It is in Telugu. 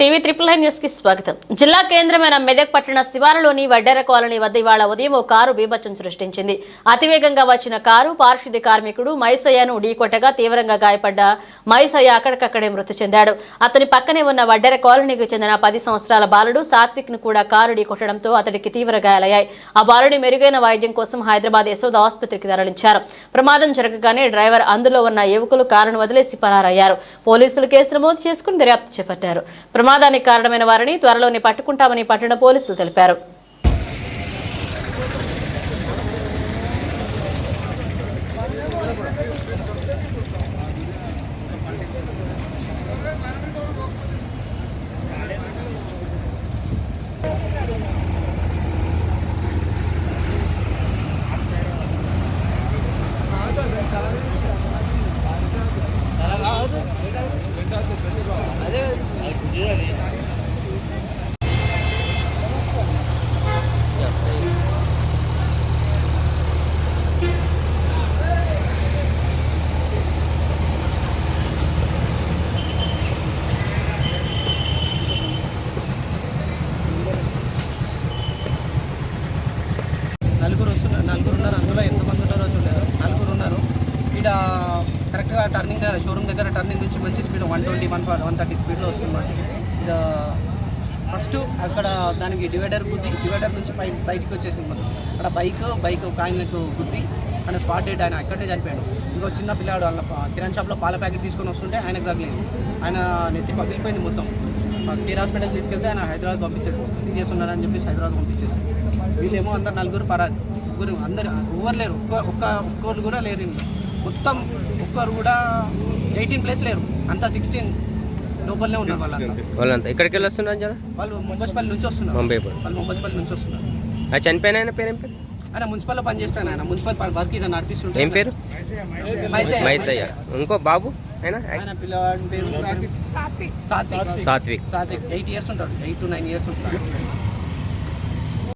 టీవీ త్రిపుల్ నైన్ న్యూస్కి స్వాగతం. జిల్లా కేంద్రమైన మెదక్ పట్టణ శివారులోని వడ్డెర కాలనీ వద్ద ఇవాళ ఉదయం ఓ కారు బీభత్సం సృష్టించింది. అతివేగంగా వచ్చిన కారు పారిశుద్ధ్య కార్మికుడు మైసయ్యను ఢీకొట్టగా తీవ్రంగా గాయపడ్డ మైసయ్య అక్కడికక్కడే మృతి చెందాడు. అతని పక్కనే ఉన్న వడ్డెర కాలనీకి చెందిన పది సంవత్సరాల బాలుడు సాత్విక్ను కూడా కారు ఢీకొట్టడంతో అతడికి తీవ్ర గాయాలయ్యాయి. ఆ బాలుడి మెరుగైన వైద్యం కోసం హైదరాబాద్ యశోద ఆసుపత్రికి తరలించారు. ప్రమాదం జరగగానే డ్రైవర్ అందులో ఉన్న యువకులు కారును వదిలేసి పరారయ్యారు. పోలీసులు కేసు నమోదు చేసుకుని దర్యాప్తు చేపట్టారు. ప్రమాదానికి కారణమైన వారిని త్వరలోనే పట్టుకుంటామని పట్టణ పోలీసులు తెలిపారు. నలుగురు వస్తున్నారు నలుగురు ఉన్నారు అందులో ఎంతమంది ఉన్నారో చూడలేదు. నలుగురు ఉన్నారు ఇక్కడ కరెక్ట్గా టర్నింగ్ దగ్గర షోరూమ్ దగ్గర టర్నింగ్ నుంచి మంచి speed one twenty one one thirty స్పీడ్లో వస్తున్నాడు ఇక్కడ ఫస్ట్ అక్కడ దానికి డివైడర్ గుద్ది డివైడర్ నుంచి పై బయటకు వచ్చేసింది మనం అక్కడ బైక్ బైక్ ఒక ఆయనకు గుద్ది ఆయన స్పాట్ డెడ్ ఆయన అక్కడనే చనిపోయాడు. ఇంకో చిన్న పిల్లాడు వాళ్ళ ప- కిరాణ్ షాప్లో పాల ప్యాకెట్ తీసుకొని వస్తుంటే ఆయనకు తగ్గలేదు ఆయన నెత్తి పగిలిపోయింది మొత్తం. కేర్ హాస్పిటల్ తీసుకెళ్తే ఆయన హైదరాబాద్ పంపించేసి సీరియస్ ఉన్నారని చెప్పేసి హైదరాబాద్ పంపించేసి వీళ్ళేమో అందరు నలుగురు పరాది ముగ్గురు అందరు ఎవరు లేరు ఒక్క ఒక్క ఒక్కరు కూడా లేరు. మొత్తం ఒక్కరు కూడా ఎయిటీన్ ప్లేస్ లేరు. అంతా సిక్స్టీన్ లోపలనే ఉన్నారు వాళ్ళంతా. వాళ్ళంతా ఇక్కడికి వెళ్ళి వస్తున్నారు వాళ్ళు ముంబస్పల్లి నుంచి వస్తున్నారు. ముంబై. వాళ్ళు ముంబస్పల్లి నుంచి వస్తున్నారు. ఆ చనిపోయిన ఆయన పేరు ఏం పేరు? ఆయన మున్సిపల్లో పనిచేస్తాను ఆయన. మున్సిపల్ వర్క్ ఇక్కడ నడిపిస్తుంటే ఏం పేరు? మైసయ్య. మైసయ్య. ఇంకో బాబు? ఆయన ఆయన పిల్లవాడి పేరు సాత్విక్. సాత్విక్. సాత్విక్. సాత్విక్. ఎయిట్ ఇయర్స్ ఉంటాడు. ఎయిట్ టు నైన్ ఇయర్స్ ఉంటాడు.